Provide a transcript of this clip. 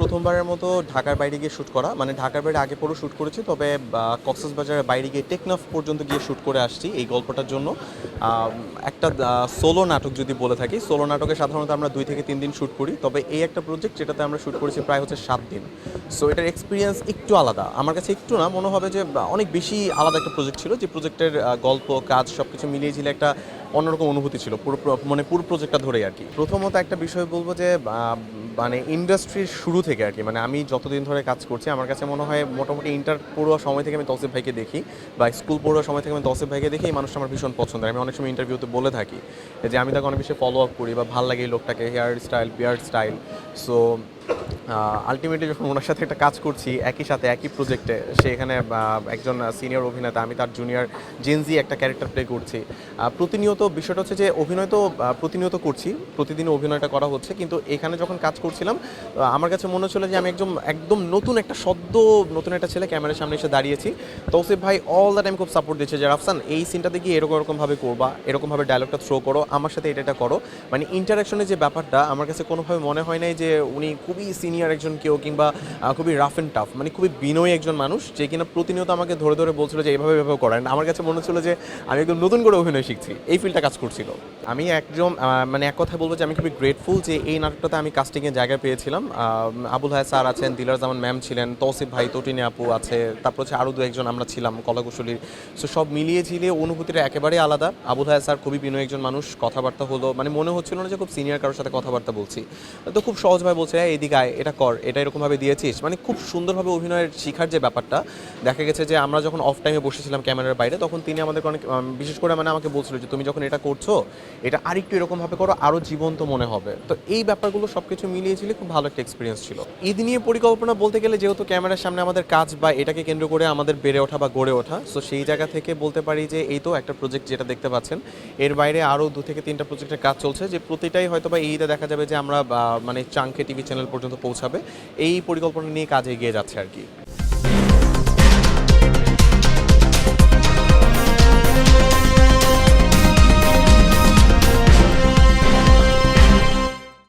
প্রথমবারের মতো ঢাকার বাইরে গিয়ে শ্যুট করা। মানে ঢাকার বাইরে আগে পরেও শ্যুট করেছি, তবে কক্সবাজারের বাইরে গিয়ে টেকনাফ পর্যন্ত গিয়ে শ্যুট করে আসছি এই গল্পটার জন্য। একটা সোলো নাটক যদি বলে থাকি সোলো নাটকে সাধারণত আমরা দুই থেকে তিন দিন শ্যুট করি, তবে এই একটা প্রজেক্ট যেটাতে আমরা শ্যুট করেছি প্রায় হচ্ছে সাত দিন। সো এটার এক্সপিরিয়েন্স একটু আলাদা। আমার কাছে একটু না, মনে হবে যে অনেক বেশি আলাদা একটা প্রজেক্ট ছিল, যে প্রজেক্টের গল্প, কাজ সব কিছু মিলিয়ে ছিল একটা অন্যরকম অনুভূতি ছিল। পুরো মানে পুরো প্রজেক্টটা ধরেই আর কি। প্রথমত একটা বিষয় বলব যে মানে ইন্ডাস্ট্রির শুরু থেকে আর কি মানে আমি যতদিন ধরে কাজ করছি, আমার কাছে মনে হয় মোটামুটি ইন্টার পড়ুয়া সময় থেকে আমি তসিফ ভাইকে দেখি বা স্কুল পড়ুয়া সময় থেকে আমি তসিফ ভাইকে দেখি, এই মানুষটা আমার ভীষণ পছন্দের। আমি অনেক সময় ইন্টারভিউতে বলে থাকি যে আমি তাকে অনেক বেশি ফলো আপ করি বা ভালো লাগে এই লোকটাকে hair style beard style so ultimately যখন ওনার সাথে একটা কাজ করছি, একই সাথে, একই প্রজেক্টে সে এখানে একজন সিনিয়র অভিনেতা, আমি তার জুনিয়র জেনজি একটা ক্যারেক্টার প্লে করছি। প্রতিনিয়ত বিষয়টা হচ্ছে যে, অভিনয় তো প্রতিনিয়ত করছি, প্রতিদিন অভিনয়টা করা হচ্ছে, কিন্তু এখানে যখন কাজ করছিলাম আমার কাছে মনে হচ্ছিল যে, আমি একদম একদম নতুন একটা সদ্য, নতুন একটা ছেলে ক্যামেরার সামনে এসে দাঁড়িয়েছি। তৌসিফ ভাই অল দ্য টাইম খুব সাপোর্ট দিচ্ছে যে, রাফসান, এই সিনটাতে গিয়ে এরকম এরকমভাবে করবা এরকমভাবে ডায়লগটা থ্রো করো, আমার সাথে এটা এটা করো। মানে ইন্টারাকশনের যে ব্যাপারটা, আমার কাছে কোনোভাবে মনে হয় নাই যে, উনি খুবই সিনিয়র একজন কেউ কিংবা খুবই রাফ অ্যান্ড টাফ মানে খুবই বিনয়ী একজন মানুষ যে কিনা প্রতিনিয়ত আমাকে ধরে ধরে বলছিল যে এইভাবে এভাবে করেন আমার কাছে মনে হচ্ছিল যে আমি একদম নতুন করে অভিনয় শিখছি এই ফিল্ডটা কাজ করছিল। আমি একদম মানে এক কথায় বলব যে আমি খুবই গ্রেটফুল যে এই নাটকটাতে আমি কাস্টিংয়ের জায়গায় পেয়েছিলাম। আবুল হায় স্যার আছেন দিলার জামান ম্যাম ছিলেন তৌসিফ ভাই তটিনী আপু আছে তারপর হচ্ছে আরও দু একজন আমরা ছিলাম কলাকুশলীর সো সব মিলিয়ে ঝিলিয়ে অনুভূতিটা একেবারেই আলাদা। আবুল হায় স্যার খুবই বিনয় একজন মানুষ কথাবার্তা হলো মানে মনে হচ্ছিল না যে খুব সিনিয়র কারোর সাথে কথাবার্তা বলছি। তো খুব সহজভাবে বলছে "এই, এদিকে আয়, এটা কর, এটা এরকমভাবে দিয়েছিস। মানে খুব সুন্দরভাবে অভিনয়ের শিখার যে ব্যাপারটা, দেখা গেছে যে আমরা যখন অফ টাইমে বসেছিলাম ক্যামেরার বাইরে, তখন তিনি আমাদের অনেক বিশেষ করে মানে আমাকে বলছিল যে, তুমি যখন এটা করছ, এটা আরেকটু এরকমভাবে করো আরও জীবন্ত মনে হবে। তো এই ব্যাপারগুলো সব কিছু মিলিয়ে ছিল খুব ভালো একটা এক্সপিরিয়েন্স ছিল। ঈদ নিয়ে পরিকল্পনা বলতে গেলে, যেহেতু ক্যামেরার সামনে আমাদের কাজ বা এটাকে কেন্দ্র করে আমাদের বেড়ে ওঠা বা গড়ে ওঠা সো সেই জায়গা থেকে বলতে পারি যে, এই তো একটা প্রজেক্ট যেটা দেখতে পাচ্ছেন। এর বাইরে আরও দু থেকে তিনটা প্রজেক্টের কাজ চলছে, যে প্রতিটাই হয়তো বা এই দেখা যাবে যে আমরা মানে চাঙ্কে টিভি চ্যানেল পর্যন্ত পৌঁছাবে। এই পরিকল্পনা নিয়ে কাজ এগিয়ে যাচ্ছে আর কি।